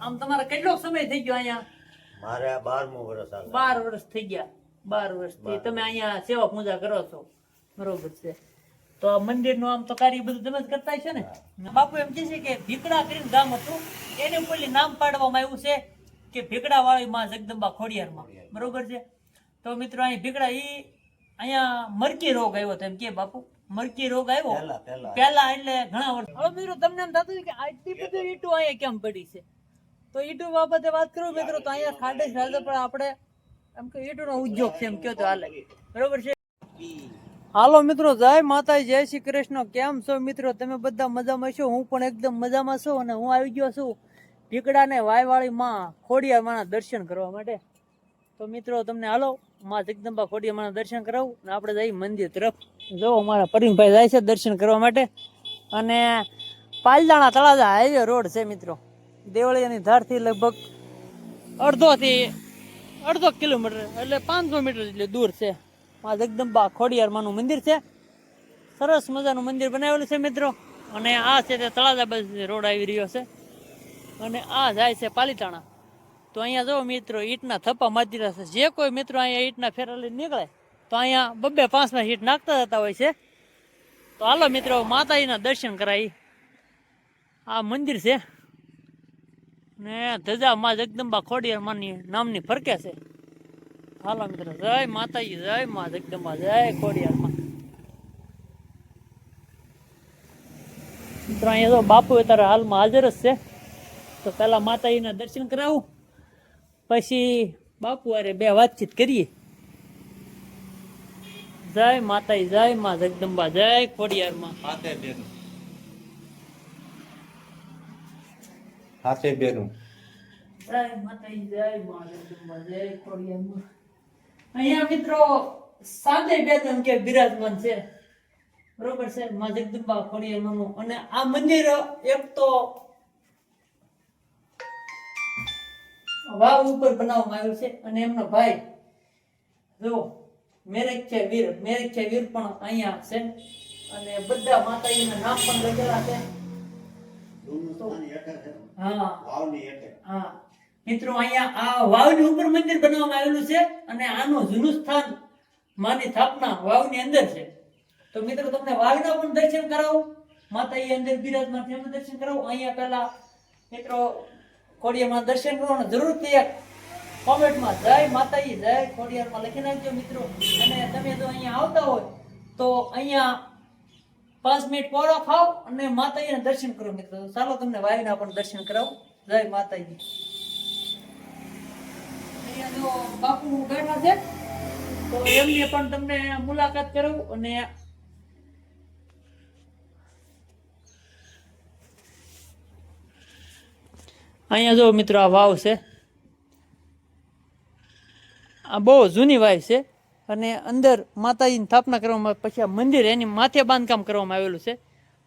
આમ તમારે કેટલો સમય થઈ ગયો અહીંયા? મારે બારમું વર્ષ બાર વર્ષ થઈ ગયા. બાર વર્ષથી તમે અહીંયા સેવા પૂજા કરો છો. બરોબર છે. તો આ મંદિરનું આમ તો કાર્ય બધું તમે જ કરતા છે ને? બાપુ એમ કહે છે કે ભીકડા કરીને ગામ હતું. એને પેલી નામ પાડવામાં આવ્યું છે કે ભીકડા વાળી માં જગદંબા ખોડિયારમાં. બરોબર છે? તો મિત્રો અહીં ભીકડા ઈ અહીંયા મરકી રોગ આવ્યો તો એમ કે બાપુ. મરકી રોગ આવ્યો? પહેલા એટલે ઘણા વર્ષ હવે મિત્રો તમને એમ થતું કે આટલી બધી ઈટો અહીંયા કેમ પડી છે? તો ઈટુ બાબતે વાત કરું મિત્રો, તો અહીંયા ખાડે ખાડે પણ આપણે એમ કે ઈટુનો ઉદ્યોગ છે એમ કયો તો હાલે. બરોબર છે? હાલો મિત્રો, જય માતાજી, જય શ્રી કૃષ્ણ. કેમ છો મિત્રો? તમે બધા મજામાં છો? હું પણ એકદમ મજામાં છું અને હું આવી ગયો છું ભીકડાને વાયવાળી માં ખોડિયા માના દર્શન કરવા માટે. તો મિત્રો, તમને હાલો માં જગદંબા ખોડિયા માના દર્શન કરાવું અને આપણે જઈએ મંદિર તરફ. જો અમારા પરિમભાઈ જાય છે દર્શન કરવા માટે. અને પાલદાણા તળાજા હાઈવે રોડ છે મિત્રો. દેવળિયાની ધારથી લગભગ અડધોથી અડધો કિલોમીટર એટલે પાંચસો મીટર જેટલી દૂર છે. આ જગદંબા ખોડિયારમાંનું મંદિર છે. સરસ મજાનું મંદિર બનાવેલું છે મિત્રો. અને આ છે તે તળાજા બાજુ રોડ આવી રહ્યો છે. અને આ જાય છે પાલીતાણા. તો અહીંયા જો મિત્રો ઈંટના થપ્પા મારી રહ્યા છે. જે કોઈ મિત્રો અહીંયા ઈંટના ફેરા લઈને નીકળે, તો અહીંયા બબ્બે પાંચમાં હીટ નાખતા જતા હોય છે. તો હાલો મિત્રો, માતાજીના દર્શન કરાવી. આ મંદિર છે. ને ધજા માં જગદંબા ખોડિયાર માની નામની ફરકે છે. હાલો મિત્રો, જય માતાજી, જય માં જગદંબા, જય ખોડિયાર માં મિત્રો, અહીંયા તો બાપુ અત્યારે હાલમાં હાજર જ છે. તો પહેલાં માતાજીના દર્શન કરાવું. પછી બાપુ અરે બે વાતચીત કરીએ. જય માતાજી, જય માં જગદંબા, જય ખોડિયાર માં હાથે બેનું. અહીંયા મિત્રો સાતે બેદમ કે બિરાજમાન છે. બરોબર છે? માં જગદંબા ખોડિયાર અને આ મંદિર એક તો વાવ ઉપર બનાવવામાં આવ્યું છે. અને એમનો ભાઈ, જો મેરેજ છે વીર મેરેજ છે વીર પણ અહીંયા છે. અને બધા માતાજીના નામ પણ લખેલા છે. મિત્રો અહીંયા આ વાવની ઉપર મંદિર બનાવવામાં આવેલું છે અને આનું જૂનું સ્થાન માની સ્થાપના વાવની અંદર છે. તો મિત્રો તમને વાવના પણ દર્શન કરાવું. માતાજી અંદર બિરાજમાન છે એમનું દર્શન કરાવું. અહીંયા પહેલા મિત્રો કોડિયામાં દર્શન કરવાનું જરૂરથી એક કોમેન્ટમાં જય માતાજી જય ખોડિયારમાં લખી નાખજો મિત્રો. અને તમે જો અહીંયા આવતા હોય તો અહીંયા પાંચ મિનિટ પોળો ખાવ અને માતાજીના દર્શન કરો મિત્રો. ચાલો તમને વાયુના પણ દર્શન કરાવું. જય માતાજી. બાપુ બેઠા છે, તો એમને પણ તમને મુલાકાત કરું અને અહીંયા જો મિત્રો આ વાવ છે. આ બહુ જૂની વાવ છે. અને અંદર માતાજીની સ્થાપના કરવામાં પછી આ મંદિર એની માથે બાંધકામ કરવામાં આવેલું છે.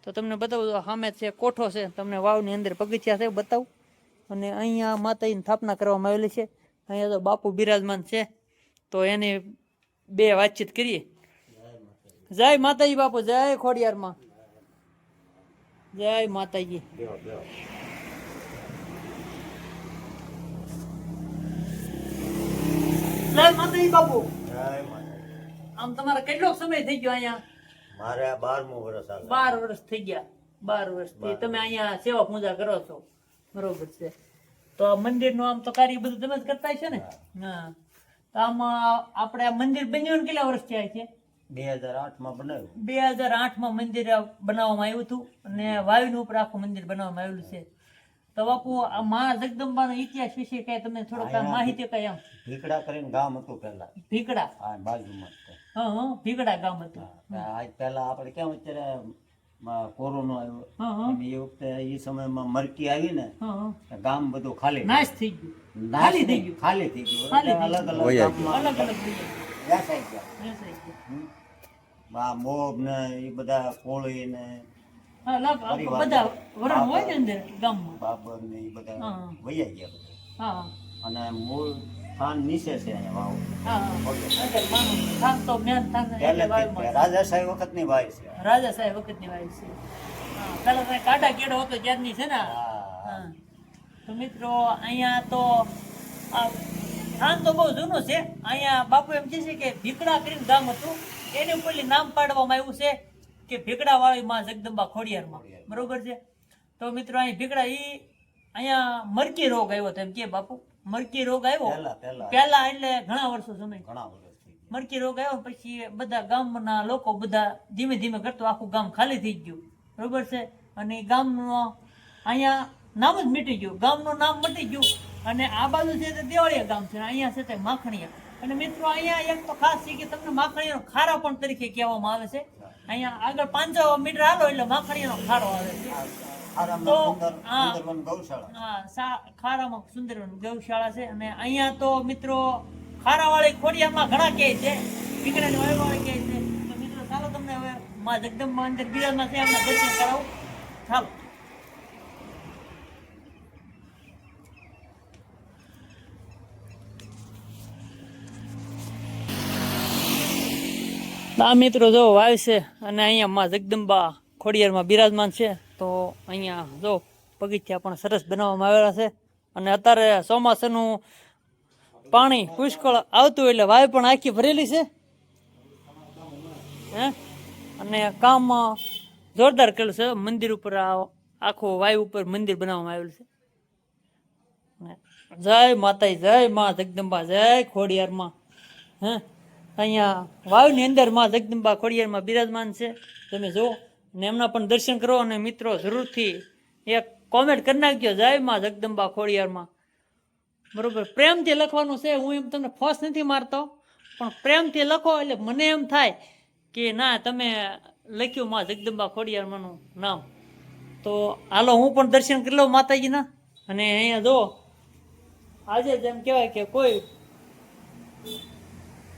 તો તમને બતાવું સામે છે, કોઠો છે, તમને વાવની અંદર પગથિયા છે, બતાવું. અને અહીંયા માતાજીની સ્થાપના કરવામાં આવેલી છે. અહીંયા તો બાપુ બિરાજમાન છે. તો એની બે વાતચીત કરીએ. જય માતાજી બાપુ, જય ખોડિયારમાં. જય માતાજી. જય માતાજી બાપુ. આમ તમારે કેટલો સમય થઈ ગયો અહીંયા? મારે બારમું વર્ષ બાર વર્ષ થઈ ગયા. બાર વર્ષથી તમે અહીંયા સેવા પૂજા કરો છો. બરોબર છે. તો આ મંદિરનું આમ તો કાર્ય બધું તમે જ કરતા છે ને? હા. તો આમાં આપણે આ મંદિર બન્યું કેટલા વર્ષ થયા છે? બે હજાર આઠમાં બનાવ્યું. બે હજાર આઠમાં મંદિર બનાવવામાં આવ્યું હતું અને વાયુનું ઉપર આખું મંદિર બનાવવામાં આવેલું છે. તો બાપુ આ મા જગદંબાનો ઇતિહાસ વિશે કઈ તમને થોડોક માહિતી કઈ આમ? ભીકડા કરીને ગામ હતું પેલા ભીકડા આ બાજુમાં હા હા ભીકડા ગામ હતું. આજ પેલા આપણે કેમ અત્યારે કોરોના આવ્યો? હા હા. અને એ વખતે એ સમયમાં મરકી આવી ને ગામ બધું ખાલી નાશ થઈ ગયું. ખાલી થઈ ગયું. ખાલી થઈ ગયું. અલગ અલગ અલગ અલગ થઈ ગયું. ગયા. મોબ ને એ બધા કોળી ને. બધા વરણ હોય ને અંદર ગામમાં. બાબર ને એ બધા. વૈયા ગયા બધા. હા. અને મૂળ સ્થાન નીચે છે અહીંયા વાવ. રાજા સાહેબ વખતની વાય છે. રાજા સાહેબ વખતની વાયુ છે. હા પેલા કાંટા કેડો હતો ત્યારની છે ને તો મિત્રો અહીંયા તો આ સ્થાન તો બહુ જૂનું છે. અહીંયા બાપુ એમ કહે છે કે ભીકડા કરીને ગામ હતું. એની ઉપરથી નામ પાડવામાં આવ્યું છે. કે ભીકડા વાળી માં જગદંબા ખોડિયારમાં. બરોબર છે? તો મિત્રો અહીં ભીકડા ઈ અહીંયા મરકી રોગ આવ્યો તેમ કે બાપુ મરકી રોગ આવ્યો? પહેલા એટલે ઘણા વર્ષો સમય. ઘણા વર્ષ મરકી રોગ આવ્યો પછી બધા ગામના લોકો બધા ધીમે ધીમે કરતો આખું ગામ ખાલી થઈ ગયું. બરોબર છે? અને ગામનો અહીંયા નામ જ મીટી ગયું. ગામનું નામ મટી ગયું. અને આ બાજુ છે તે દેવળિયા ગામ છે અહીંયા છે તે માખણીયા. અને મિત્રો અહીંયા એક તો ખાસ છે કે તમને માખણીયાનો ખારા પણ તરીકે કહેવામાં આવે છે. અહીંયા આગળ પાંચસો મીટર હાલો એટલે માખણીયાનો ખારો આવે. સુંદરવન ગૌશાળા. ખારામાં સુંદર ગૌશાળા છે અને અહીંયા તો મિત્રો ખારાવાળી ખોડિયામાં ઘણા કહે છે પીકડાની વાળીવાળી કહે છે. તો મિત્રો ચાલો તમને હવે માં જગદંબા અંદર બિરાજમાં છે એમના દર્શન કરાવું. ચાલો. આ મિત્રો જો વાવ છે અને અહીંયા માં જગદંબા ખોડિયારમાં બિરાજમાન છે. તો અહીંયા જો બગીચા પણ સરસ બનાવવામાં આવેલા છે. અને અત્યારે ચોમાસાનું પાણી પુષ્કળ આવતું એટલે વાવ પણ આખી ભરેલી છે. હે? અને કામ જોરદાર કરેલું છે. મંદિર ઉપર આખું વાયુ ઉપર મંદિર બનાવવામાં આવેલું છે. જય માતાજી, જય માં જગદંબા, જય ખોડિયારમાં. હે? અહીંયા વાવની અંદરમાં જગદંબા ખોડિયારમાં બિરાજમાન છે. તમે જુઓ, અને એમના પણ દર્શન કરો અને મિત્રો જરૂરથી એક કોમેન્ટ કરી નાખજો. જય માં જગદંબા ખોડિયારમાં. બરોબર, પ્રેમથી લખવાનું છે. હું એમ તમને ફોસ નથી મારતો, પણ પ્રેમથી લખો એટલે મને એમ થાય કે ના, તમે લખ્યું માં જગદંબા ખોડિયારમાંનું નામ. તો હાલો, હું પણ દર્શન કરી લઉં માતાજીના. અને અહીંયા જો આજે જેમ કહેવાય કે કોઈ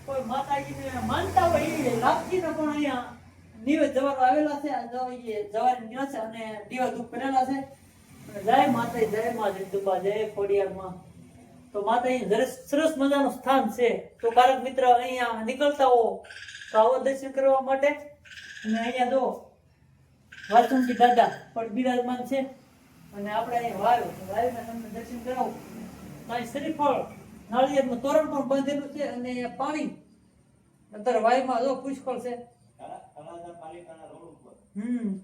કોઈ માતાજીને માનતા હોય એ લાભજીને પણ અહીંયા નિવેદ જવાનો આવેલા છે. જવાની દિવસ છે અને દિવસ ધૂપ કરેલા છે. જય માતાજી, જય મા જગદંબા, જય ખોડિયારમાં તો માતાજી સરસ મજાનું સ્થાન છે. તો બાળક મિત્ર અહીંયા નીકળતા હો તો આવો દર્શન કરવા માટે. અને અહીંયા જો વાસુંકી દાદા પણ બિરાજમાન છે. અને આપણે અહીંયા વાયુ વાયુના તમને દર્શન કરાવું. અહીં શ્રીફળ નાળિયેરનું તોરણ પણ બાંધેલું છે અને પાણી. અત્યારે વાયુમાં જો પુષ્કળ છે. હમ.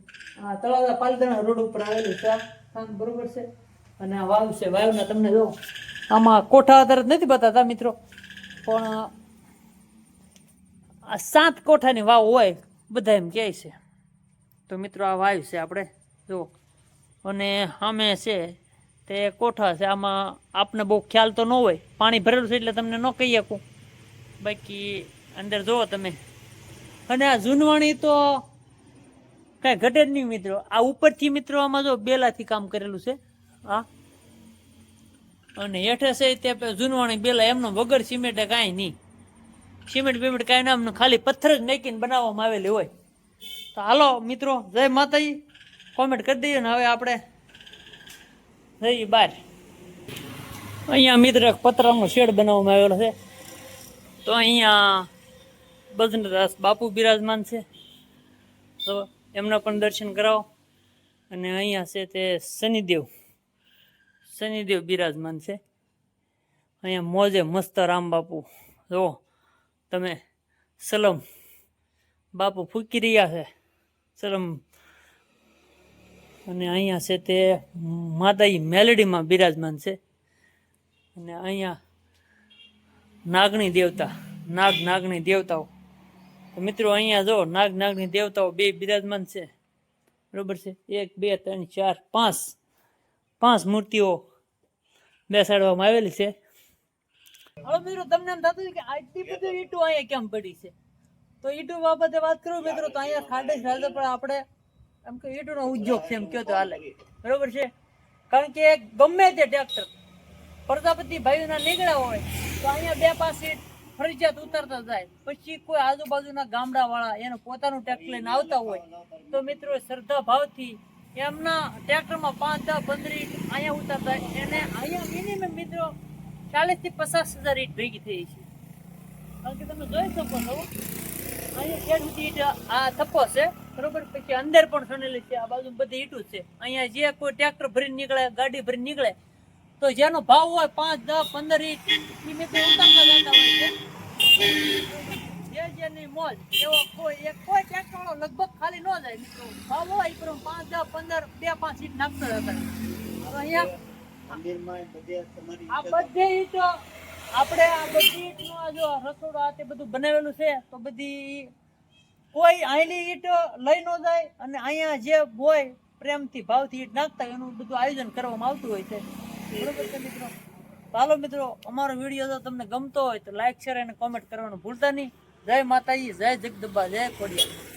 આ તળાજા પાલિતાણા રોડ ઉપર આવેલું છે સ્થાન બરોબર છે? અને આ વાવ છે. વાયુના તમને જો આમાં કોઠા આધારિત નથી બતાતા મિત્રો પણ આ સાત કોઠાની વાવ હોય બધા એમ કહે છે. તો મિત્રો આ વાયુ છે આપણે જો. અને સામે છે તે કોઠા છે, આમાં આપને બહુ ખ્યાલ તો ન હોય, પાણી ભરેલું છે એટલે તમને ન કહી શકું. બાકી અંદર જુઓ તમે. અને આ જૂનવાણી તો કાંઈ ઘટે જ નહીં મિત્રો. આ ઉપરથી મિત્રો આમાં જો બેલાથી કામ કરેલું છે, હા. અને હેઠે છે તે જૂનવાણી બેલા, એમનો વગર સિમેન્ટે કાંઈ નહીં. સિમેન્ટ બિમેન્ટ કાંઈ ના એમને ખાલી પથ્થર જ નાખીને બનાવવામાં આવેલી હોય. તો હાલો મિત્રો, જય માતાજી. કોમેન્ટ કરી દઈએ ને હવે આપણે જઈએ બાર. અહીંયા મિત્ર પતરાનો શેડ બનાવવામાં આવેલો છે. તો અહીંયા બજનદાસ બાપુ બિરાજમાન છે. તો એમના પણ દર્શન કરાવો. અને અહીંયા છે તે શનિદેવ. શનિદેવ બિરાજમાન છે. અહીંયા મોજે મસ્ત રામ બાપુ. જો, તમે સલમ બાપુ ફૂકી રહ્યા છે. સલમ અને અહીંયા છે તે માતાજી મેલડીમાં બિરાજમાન છે. અને અહીંયા નાગણી દેવતા, નાગ નાગણી દેવતાઓ. તો મિત્રો અહીંયા જો નાગ નાગની દેવતાઓ બે બિરાજમાન છે. બરોબર છે? એક, બે, ત્રણ, ચાર, પાંચ પાંચ મૂર્તિઓ બેસાડવામાં આવેલી છે. હવે મિત્રો તમને એમ થતું કે આટલી બધી ઈંટો અહીંયા કેમ પડી છે? તો ઈંટો બાબતે વાત કરું મિત્રો તો અહીંયા ખાડેશ પણ આપણે એમ કે ઈંટોનો ઉદ્યોગ છે એમ કયો તો હાલે. બરોબર છે? કારણ કે ગમે તે ટ્રેક્ટર પ્રજાપતિ ભાઈઓના નીકળ્યા હોય તો અહીંયા બે પાસે ફરજિયાત ઉતરતા જાય. પછી કોઈ આજુબાજુના ગામડા વાળા એનું પોતાનું ટ્રેક્ટર લઈને આવતા હોય તો મિત્રો શ્રદ્ધા ભાવથી એમના ટ્રેક્ટરમાં પાંચ, દસ, પંદર ઈંટ અહીંયા ઉતરતા. એને અહીંયા મિનિમમ મિત્રો ચાલીસથી પચાસ હજાર ઈંટ ભેગી થઈ છે. કારણ કે તમે જોઈ શકો છો, અહીંયા ખેડ સુધી આ થપ્પો છે. બરોબર? પછી અંદર પણ સનેલી છે, આ બાજુ બધી ઈટું છે. અહીંયા જે કોઈ ટ્રેક્ટર ભરીને નીકળે, ગાડી ભરીને નીકળે, તો જેનો ભાવ હોય પાંચ, દસ, પંદર ઈંટ મિત્રો ઉતારતા જતા હોય છે. જે જેની મોજ, એવો કોઈ, એક કોઈ ટ્રેક્ટરો લગભગ ખાલી ન જાય મિત્રો. ભાવ હોય એ પ્રમાણે પાંચ, દસ, પંદર, બે, પાંચ ઈંટ નાખતો જતા અહીંયા આ બધે બધી આપણે આ બધી ઈંટનું જો રસોડું આ તે બધું બનાવેલું છે, તો બધી કોઈ અહીંની ઈંટ લઈ ન જાય અને અહીંયા જે હોય પ્રેમથી, ભાવથી ઈંટ નાખતા એનું બધું આયોજન કરવામાં આવતું હોય છે. બરોબર છે મિત્રો? હાલો મિત્રો, અમારો વીડિયો જો તમને ગમતો હોય તો લાઈક શેર અને કોમેન્ટ કરવાનું ભૂલતા નહીં. જય માતાજી, જય જગદંબા, જય ખોડિયા